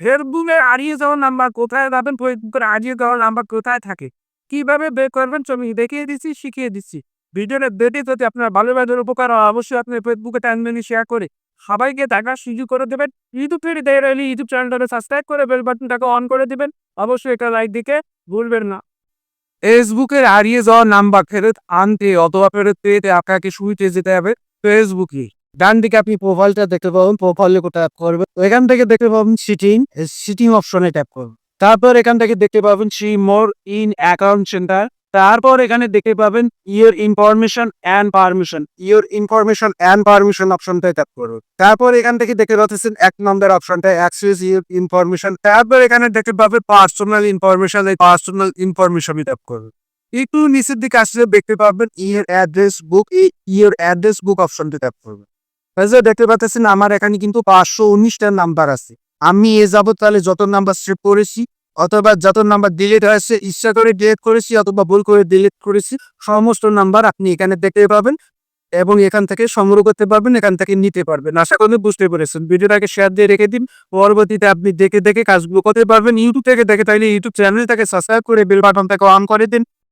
ফেসবুকে হারিয়ে যাওয়ার নাম্বার কোথায় যাবেন ফেসবুকের হারিয়ে যাওয়ার নাম্বার কোথায় থাকে? কীভাবে বের করবেন? আমি দেখিয়ে দিচ্ছি, শিখিয়ে দিচ্ছি। ভিডিওটা দেখে যদি আপনার ভালো ভালো উপকার হয়, অবশ্যই আপনি ফেসবুকে টাইমলাইনে শেয়ার করে সবাইকে দেখার সুযোগ করে দেবেন। ইউটিউব থেকে দেখে রইলে ইউটিউব চ্যানেলটাকে সাবস্ক্রাইব করে বেল বাটনটাকে অন করে দিবেন। অবশ্যই এটা লাইক দিকে ভুলবেন না। ফেসবুকের হারিয়ে যাওয়া নাম্বার ফেরত আনতে অথবা ফেরত পেতে আপনাকে শুরুতে যেতে হবে। ফেসবুকে। ডান দিকে আপনি প্রোফাইলটা দেখতে পাবেন প্রোফাইলে ট্যাপ করবেন। এখান থেকে দেখতে পাবেন সিটিং সিটিং অপশনে ট্যাপ করবেন। তারপর এখান থেকে দেখতে পাবেন see more in account centre তারপর এখানে দেখতে পাবেন your information and permission your information and permission অপশনটায় tap করুন তারপর এখান থেকে দেখতে পাচ্ছেন এক নম্বর অপশনটা অ্যাক্সেস ইয়োর ইনফরমেশন তারপর এখানে দেখতে পাবেন পার্সোনাল ইনফরমেশন এই পার্সোনাল ইনফরমেশনে ট্যাপ করুন একটু নিচের দিকে আসলে দেখতে পাবেন ইয়ের অ্যাড্রেস বুক ইয়ের অ্যাড্রেস বুক অপশনটি ট্যাপ করবেন। দেখতে পাচ্ছেন, আমার এখানে কিন্তু পাঁচশো উনিশটা নাম্বার আছে। আমি এ যাবত তাহলে যত নাম্বার সেভ করেছি, অথবা যত নাম্বার ডিলিট হয়েছে, ইচ্ছা করে ডিলিট করেছি, অথবা ভুল করে ডিলিট করেছি, সমস্ত নাম্বার আপনি এখানে দেখতে পাবেন এবং এখান থেকে সংগ্রহ করতে পারবেন, এখান থেকে নিতে পারবেন। আশা করি বুঝতে পেরেছেন। ভিডিওটাকে শেয়ার দিয়ে রেখে দিন। পরবর্তীতে আপনি দেখে দেখে কাজগুলো করতে পারবেন। ইউটিউব থেকে দেখে তাইলে ইউটিউব চ্যানেলটাকে সাবস্ক্রাইব করে বেল বাটনটাকে অন করে দিন।